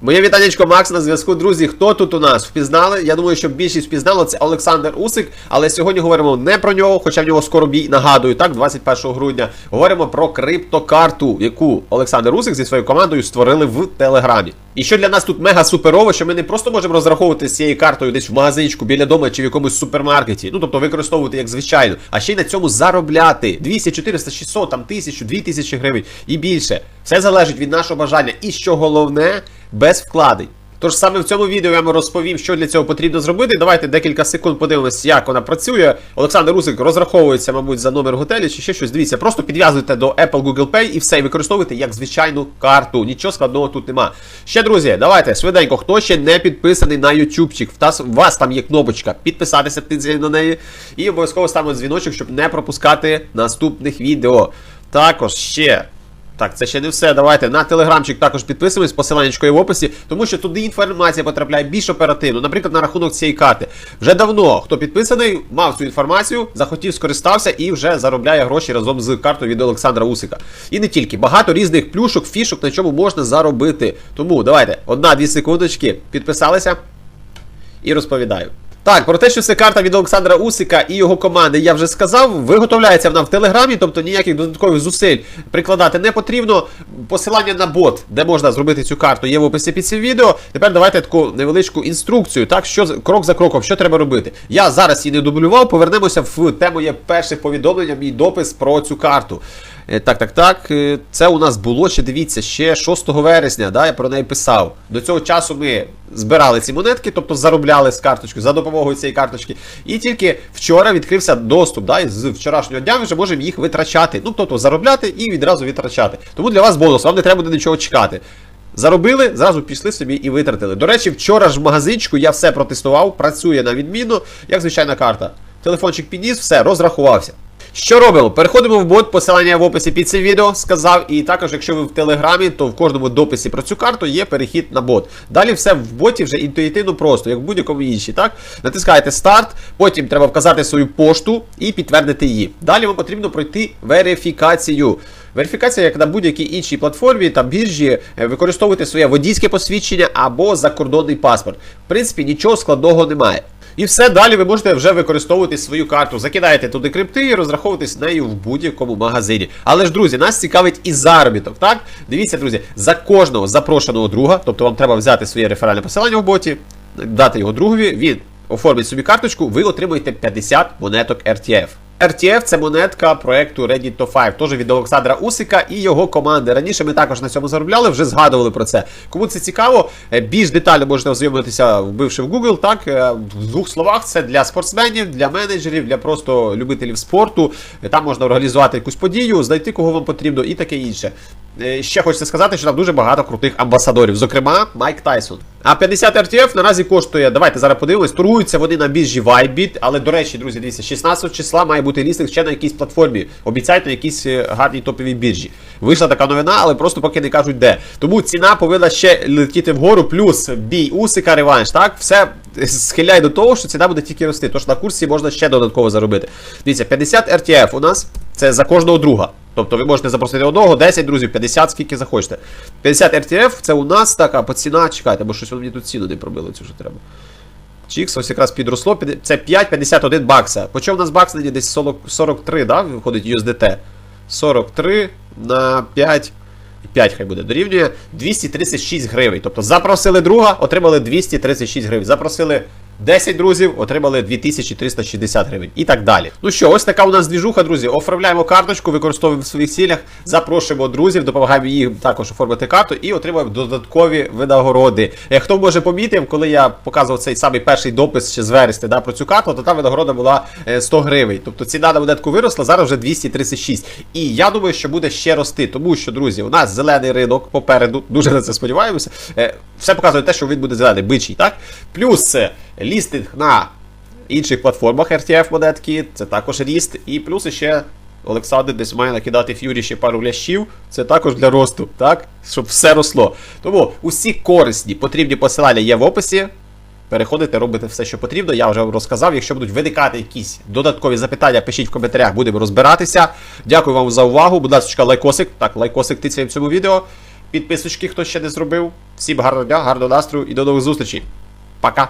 Моє вітанечко Макс на зв'язку. Друзі, хто тут у нас впізнали? Я думаю, що більшість впізнало це Олександр Усик, але сьогодні говоримо не про нього, хоча в нього скоро бій, нагадую, так, 21 грудня. Говоримо про криптокарту, яку Олександр Усик зі своєю командою створили в Телеграмі. І що для нас тут мега суперово, що ми не просто можемо розраховувати з цією картою десь в магазинчику біля дома чи в якомусь супермаркеті, ну тобто використовувати як звичайно, а ще й на цьому заробляти 200, 400, 600, там 1000, 2000 гривень і більше. Все залежить від нашого бажання. І що головне, без вкладень. Тож саме в цьому відео я вам розповім, що для цього потрібно зробити. Давайте декілька секунд подивимось, як вона працює. Олександр Русик розраховується, мабуть, за номер готелю чи ще щось. Дивіться, просто підв'язуйте до Apple Google Pay і все, і використовуйте як звичайну карту. Нічого складного тут нема. Ще, друзі, давайте швиденько, хто ще не підписаний на ютубчик, у вас там є кнопочка підписатися, на неї. І обов'язково ставимо дзвіночок, щоб не пропускати наступних відео. Також ще. Так, це ще не все. Давайте на телеграмчик також підписуємось, посиланнячко в описі, тому що туди інформація потрапляє більш оперативно. Наприклад, на рахунок цієї карти. Вже давно хто підписаний, мав цю інформацію, захотів, скористався і вже заробляє гроші разом з картою від Олександра Усика. І не тільки багато різних плюшок, фішок, на чому можна заробити. Тому давайте одна-дві секундочки, підписалися і розповідаю. Так, про те, що це карта від Олександра Усика і його команди, я вже сказав. Виготовляється вона в Телеграмі, тобто ніяких додаткових зусиль прикладати не потрібно. Посилання на бот, де можна зробити цю карту, є в описі під цим відео. Тепер давайте таку невеличку інструкцію, так, що крок за кроком, що треба робити. Я зараз її не дублював, повернемося в тему є перше повідомлення, мій допис про цю карту. Е, Так, так, так. е, Це у нас було ще, дивіться, ще 6 вересня, да, я про неї писав. До цього часу ми збирали ці монетки, тобто заробляли з карточки за допомогою цієї карточки. І тільки вчора відкрився доступ. Да, і з вчорашнього дня ми вже можемо їх витрачати. Ну, тобто заробляти і відразу витрачати. Тому для вас бонус, вам не треба буде нічого чекати. Заробили, зразу пішли собі і витратили. До речі, вчора ж в магазинчику я все протестував, працює на відміну, як звичайна карта. Телефончик підніс, все, розрахувався. Що робимо? Переходимо в бот, посилання в описі під цим відео сказав. І також, якщо ви в телеграмі, то в кожному дописі про цю карту є перехід на бот. Далі все в боті вже інтуїтивно просто, як в будь-якому іншій. Так? Натискаєте старт, потім треба вказати свою пошту і підтвердити її. Далі вам потрібно пройти верифікацію. Верифікація, як на будь-якій іншій платформі та біржі, е, використовуйте своє водійське посвідчення або закордонний паспорт. В принципі, нічого складного немає. І все далі ви можете вже використовувати свою карту. Закидаєте туди крипти і розраховуватись нею в будь-якому магазині. Але ж, друзі, нас цікавить і заробіток. Так? Дивіться, друзі, за кожного запрошеного друга, тобто вам треба взяти своє реферальне посилання в боті, дати його другові, він оформить собі карточку, ви отримуєте 50 монеток RTF. RTF це монетка проекту Reddit to 5, теж від Олександра Усика і його команди. Раніше ми також на цьому заробляли, вже згадували про це. Кому це цікаво, е, більш детально можете ознайомитися, вбивши в Google. Так, е, в двох словах, це для спортсменів, для менеджерів, для просто любителів спорту. Е, Там можна організувати якусь подію, знайти кого вам потрібно і таке інше. Ще хочеться сказати, що там дуже багато крутих амбасадорів, зокрема Майк Тайсон. А 50 RTF наразі коштує, давайте зараз подивимось, торгуються вони на біржі Vybit, але до речі, друзі, дивіться, 16 числа має бути лістинг ще на якійсь платформі. Обіцяють на якійсь е, гарній топовій біржі. Вийшла така новина, але просто поки не кажуть де. Тому ціна повинна ще летіти вгору, плюс бій Усика реванш. Так, все схиляє до того, що ціна буде тільки рости. Тож на курсі можна ще додатково заробити. Дивіться, 50 RTF у нас це за кожного друга. Тобто ви можете запросити одного, 10 друзів, 50, скільки захочете. 50 RTF це у нас така по ціна. Чекайте, бо щось мені тут ціну не пробило, цю вже треба. Чікс, ось якраз підросло. Це 5,51 бакса. Почав у нас бакс нині десь 40, 43, да, виходить USDT. 43 на 5. 5 хай буде дорівнює 236 гривень. Тобто запросили друга, отримали 236 гривень. Запросили 10 друзів, отримали 2360 гривень. І так далі. Ну що, ось така у нас двіжуха, друзі. Оформляємо карточку, використовуємо в своїх цілях, запрошуємо друзів, допомагаємо їм також оформити карту і отримуємо додаткові винагороди. Як хто може помітив, коли я показував цей самий перший допис ще з вересня да, про цю карту, то та винагорода була е, 100 гривень. Тобто ціна на монетку виросла, зараз вже 236. І я думаю, що буде ще рости, тому що, друзі, у нас зелений ринок попереду, дуже на це сподіваємося. Е, Все показує те, що він буде зелений, бичий, так? Плюс е, лістинг на інших платформах RTF монетки, це також ріст. І плюс ще Олександр десь має накидати ф'юрі ще пару лящів. Це також для росту, так? Щоб все росло. Тому усі корисні потрібні посилання є в описі. Переходите, робите все, що потрібно. Я вже вам розказав. Якщо будуть виникати якісь додаткові запитання, пишіть в коментарях, будемо розбиратися. Дякую вам за увагу. Будь ласка, лайкосик. Так, лайкосик тицяємо в цьому відео. підписочки, хто ще не зробив. Всім гарного дня, гарного настрою і до нових зустрічей. Пока!